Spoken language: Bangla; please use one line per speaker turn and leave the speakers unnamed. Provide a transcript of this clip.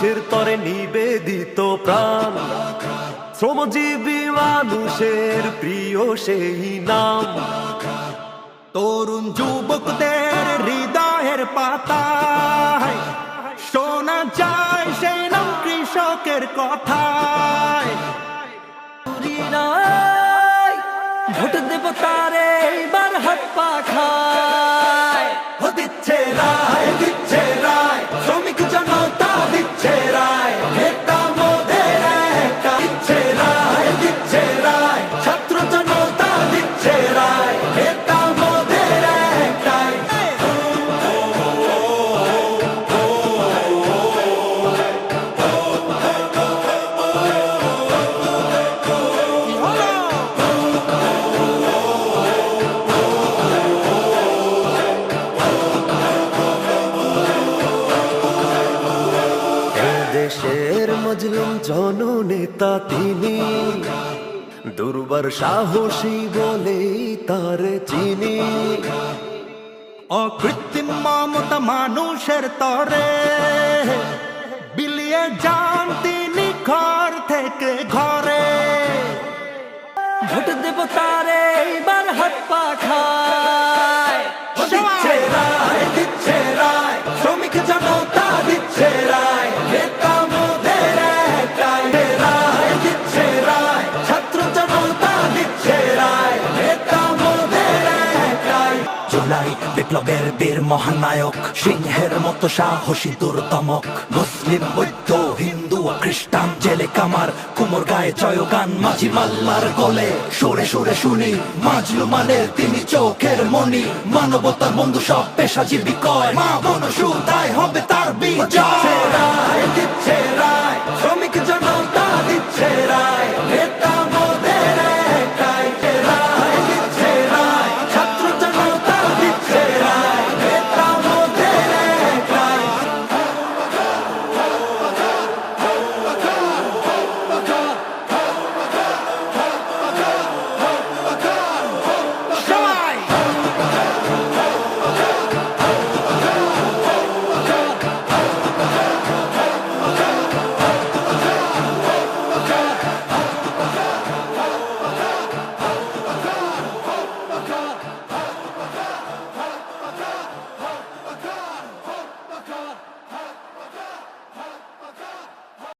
দেশের তরে নিবেদিত প্রাণ। শ্রমজীবী মানুষের প্রিয় সেই নাম।
তরুণ যুবকদের হৃদয়ের পাতায় শোনা যায় সেই নাম কৃষকের কথায়।
ভোট দেব তারে এইবার হাত পাখায়
মজলুম জননেতা তিনি। দুর্বার সাহসী বলে তার চিনি।
অকৃত্রিম মমতা মানুষের তরে বিলিয়ে যান তিনি ঘর থেকে ঘরে।
ভোট দেব তারে, এইবার হাত পাখায়
বিপ্লবের বীর মহানায়ক, সিংহের মতো সাহসী দুর্দমক। মুসলিম, বৌদ্ধ, হিন্দু খ্রিস্টান, জেলে কামার, কুমোর গায়ে জয়গান, মাঝি মাল্লার গলে সুরে সুরে শুনি। মাজলু মানের তিনি চোখের মনি মানবতার বন্ধু সব পেশাজীবী কয়, মা বন সুদায় হবে তার বিজয়।